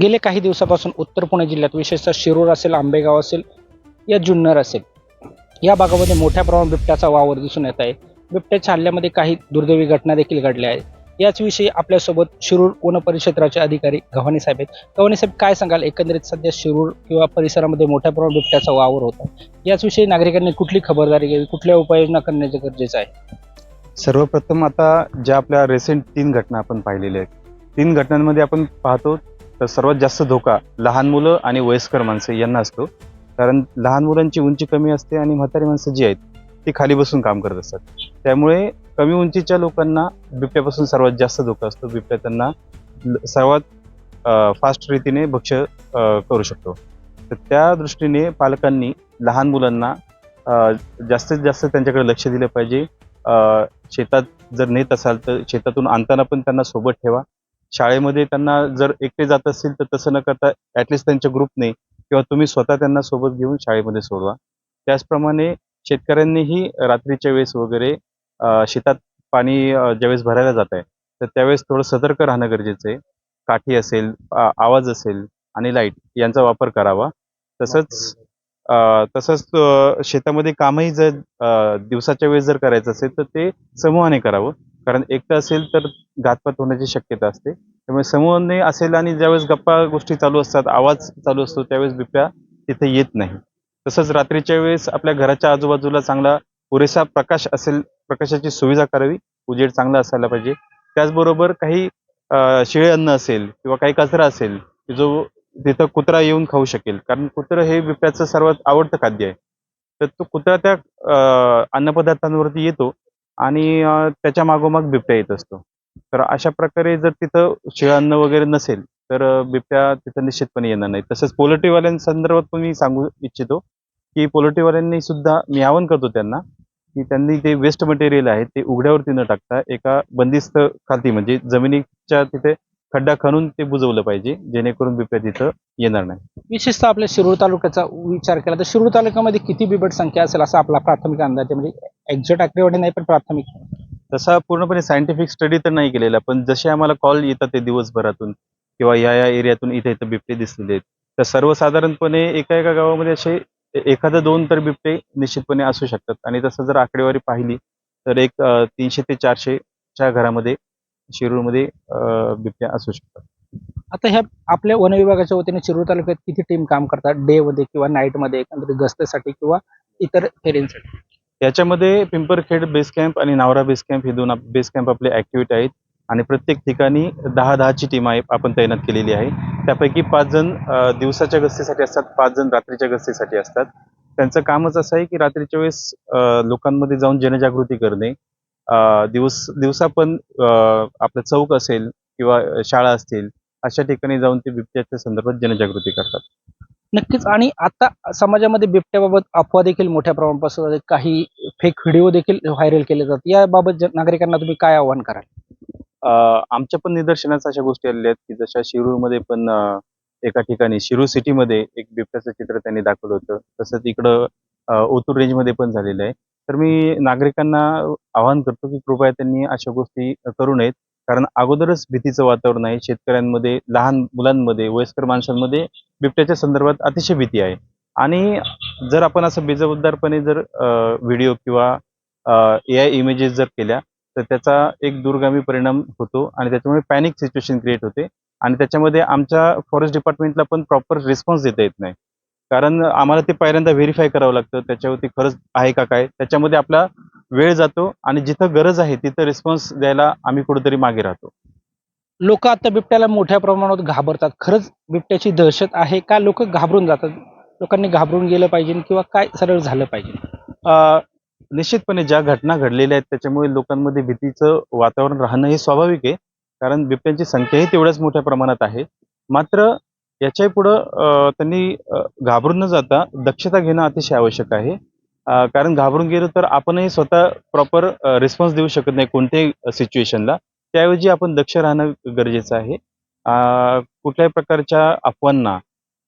गेले काही दिवसापासून उत्तर पुणे जिल्ह्यात विशेषतः शिरूर असेल आंबेगाव असेल या जुन्नर असेल या भागामध्ये मोठ्या प्रमाणात बिबट्याचा वावर दिसून येत आहे. बिबट्याच्या हल्ल्यामध्ये काही दुर्दैवी घटना देखील घडल्या आहेत. याचविषयी आपल्यासोबत शिरूर वन परिक्षेत्राचे अधिकारी गव्हाणी साहेब आहेत. गव्हाणी साहेब काय सांगाल? एकंदरीत सध्या शिरूर किंवा परिसरामध्ये मोठ्या प्रमाणात बिबट्याचा वावर होता याचविषयी नागरिकांनी कुठली खबरदारी घ्यावी? कुठल्या उपाययोजना करण्याचे गरजेचं आहे? सर्वप्रथम आता ज्या आपल्या रिसेंट तीन घटना आपण पाहिलेल्या आहेत तीन घटनांमध्ये आपण पाहतो तर सर्वात जास्त धोका लहान मुलं आणि वयस्कर माणसं यांना असतो. कारण लहान मुलांची उंची कमी असते आणि म्हातारी माणसं जी आहेत ती खाली बसून काम करत असतात. त्यामुळे कमी उंचीच्या लोकांना बिबट्यापासून सर्वात जास्त धोका असतो. बिबट्या त्यांना सर्वात फास्ट रीतीने भक्ष करू शकतो. तर त्या दृष्टीने पालकांनी लहान मुलांना जास्तीत जास्त त्यांच्याकडे लक्ष दिलं पाहिजे. शेतात जर नेत असाल तर शेतातून आणताना पण त्यांना सोबत ठेवा. शाळेमध्ये त्यांना जर एकटे जात असतील तर तसं न करता ॲटलिस्ट त्यांच्या ग्रुपने किंवा तुम्ही स्वतः त्यांना सोबत घेऊन शाळेमध्ये सोडवा. त्याचप्रमाणे शेतकऱ्यांनीही रात्रीच्या वेळेस वगैरे शेतात पाणी ज्यावेळेस भरायला जात आहे तर त्यावेळेस थोडं सतर्क राहणं गरजेचं आहे. काठी असेल आवाज असेल आणि लाइट यांचा वापर करावा. तसंच तसंच शेतामध्ये कामही जर दिवसाच्या वेळेस जर करायचं असेल तर ते समूहाने करावं. कारण एकटं असेल तर घातपात होण्याची शक्यता असते. त्यामुळे समूहाने असेल आणि ज्यावेळेस गप्पा गोष्टी चालू असतात आवाज चालू असतो त्यावेळेस बिबट्या तिथे येत नाही. तसंच रात्रीच्या वेळेस आपल्या घराच्या आजूबाजूला चांगला पुरेसा प्रकाश असेल प्रकाशाची सुविधा करावी उजेड चांगला असायला पाहिजे. त्याचबरोबर काही शिळे अन्न असेल किंवा काही कचरा असेल की जो तिथं कुत्रा येऊन खाऊ शकेल. कारण कुत्रं हे बिबट्याचं सर्वात आवडतं खाद्य आहे. तर तो कुत्रा त्या अन्नपदार्थांवरती येतो आणि त्याच्या मागोमाग बिबट्या येत असतो. तर अशा प्रकारे जर तिथं शिळान्न अन्न वगैरे नसेल तर बिबट्या तिथं निश्चितपणे येणार नाही तसंच पोल्ट्रीवाल्यांसंदर्भात पण मी सांगू इच्छितो की पोल्ट्रीवाल्यांनी सुद्धा मी आवाहन करतो त्यांना की त्यांनी ते वेस्ट मटेरियल आहे ते उघड्यावरती न टाकता एका बंदिस्त खालती म्हणजे जमिनीच्या तिथे खड्डा खणून ते बुजवलं पाहिजे जेणेकरून बिबट्या तिथं येणार नाही विशेषतः आपल्या शिरूर तालुक्याचा विचार केला तर शिरूर तालुक्यामध्ये किती बिबट संख्या असेल असा आपला प्राथमिक अंदाज आहे? म्हणजे एक्झॅक्ट आकडेवारी नाही पण प्राथमिक. तसा पूर्णपणे सायंटिफिक स्टडी तर नाही केलेला पण जसे आम्हाला कॉल येतात ते दिवसभरातून किंवा या या एरियातून इथे इथं बिबटे दिसलेले आहेत. तर सर्वसाधारणपणे एका एका गावामध्ये असे एखादं दोन तर बिबटे निश्चितपणे असू शकतात. आणि तसं जर आकडेवारी पाहिली तर एक तीनशे ते चारशेच्या घरामध्ये शिरूरमध्ये अं, बिबट्या असू शकतात. आता ह्या आपल्या वन विभागाच्या वतीने शिरूर तालुक्यात किती टीम काम करतात? डे मध्ये किंवा नाईटमध्ये एकंदरीत गस्तीसाठी किंवा इतर फेरींसाठी? याच्यामध्ये पिंपरखेड बेस कॅम्प आणि नावरा बेस कॅम्प हे दोन बेस कॅम्प आपले ऍक्टिव्हिटी आहेत. आणि प्रत्येक ठिकाणी दहा दहाची टीम आहे आपण तैनात केलेली आहे. त्यापैकी पाच जण दिवसाच्या गस्तीसाठी असतात पाच जण रात्रीच्या गस्तीसाठी असतात. त्यांचं कामच असं आहे की रात्रीच्या वेळेस लोकांमध्ये जाऊन जनजागृती करणे. दिवस दिवसा पण आपलं चौक असेल किंवा शाळा असतील अशा ठिकाणी जाऊन ते बिबट्याच्या संदर्भात जनजागृती करतात. नक्कीच. आणि आता समाजामध्ये बिबट्याबाबत अफवा देखील मोठ्या प्रमाणापासून आहे. काही फेक व्हिडिओ देखील व्हायरल केले जातात. याबाबत नागरिकांना तुम्ही काय आव्हान कराल? आमच्या पण निदर्शनास अशा गोष्टी आलेल्या आहेत की जशा शिरूरमध्ये पण एका ठिकाणी शिरूर सिटीमध्ये एक बिबट्याचं चित्र त्यांनी दाखवलं होतं. तसंच इकडं ओतूर रेंजमध्ये पण झालेलं आहे. तर मी नागरिकांना आवाहन करतो की कृपया त्यांनी अशा गोष्टी करू नयेत. कारण अगोदरच भीतीचं वातावरण आहे. शेतकऱ्यांमध्ये लहान मुलांमध्ये वयस्कर माणसांमध्ये बिबट्याच्या संदर्भात अतिशय भीती आहे. आणि जर आपण असं बेजबाबदारपणे जर व्हिडिओ किंवा ए आय इमेजेस जर केल्या तर त्याचा एक दूरगामी परिणाम होतो आणि त्याच्यामुळे पॅनिक सिच्युएशन क्रिएट होते. आणि त्याच्यामध्ये आमच्या फॉरेस्ट डिपार्टमेंटला पण प्रॉपर रिस्पॉन्स देता येत नाही. कारण आम्हाला ते पहिल्यांदा व्हेरीफाय करावं लागतं. त्याच्यावरती खरंच आहे का काय? त्याच्यामध्ये आपला वेळ जातो आणि जिथं गरज आहे तिथं रिस्पॉन्स द्यायला आम्ही कुठेतरी मागे राहतो. लोक आता बिबट्याला मोठ्या प्रमाणात घाबरतात. खरंच बिबट्याची दहशत आहे का? लोक घाबरून जातात. लोकांनी घाबरून गेलं पाहिजे किंवा काय सरळ झालं पाहिजे? निश्चितपणे ज्या घटना घडलेल्या आहेत त्याच्यामुळे लोकांमध्ये भीतीचं वातावरण राहणं हे स्वाभाविक आहे. कारण बिबट्यांची संख्याही तेवढ्याच मोठ्या प्रमाणात आहे. मात्र याच्याही पुढं त्यांनी घाबरून न जाता दक्षता घेणं अतिशय आवश्यक आहे. कारण घाबरून गेलो तर आपणही स्वतः प्रॉपर रिस्पॉन्स देऊ शकत नाही कोणत्याही सिच्युएशनला त्याऐवजी आपण दक्ष राहणं गरजेचं आहे. कुठल्याही प्रकारच्या अफवांना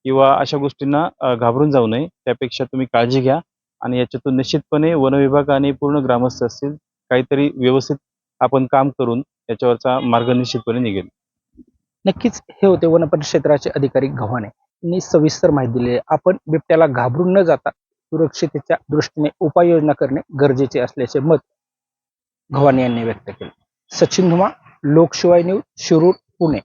किंवा अशा गोष्टींना घाबरून जाऊ नये. त्यापेक्षा तुम्ही काळजी घ्या आणि याच्यातून निश्चितपणे वनविभाग आणि पूर्ण ग्रामस्थ असतील काहीतरी व्यवस्थित आपण काम करून याच्यावरचा मार्ग निश्चितपणे निघेल. नक्कीच हे होते वनपरिक्षेत्राचे अधिकारी गव्हाणे. यांनी सविस्तर माहिती दिली आपण बिबट्याला घाबरून न जाता सुरक्षितेच्या दृष्टीने उपाययोजना करणे गरजेचे असल्याचे मत गव्हाणे यांनी व्यक्त केले. सचिन धुमा लोकशिवाय न्यूज शिरूर पुणे.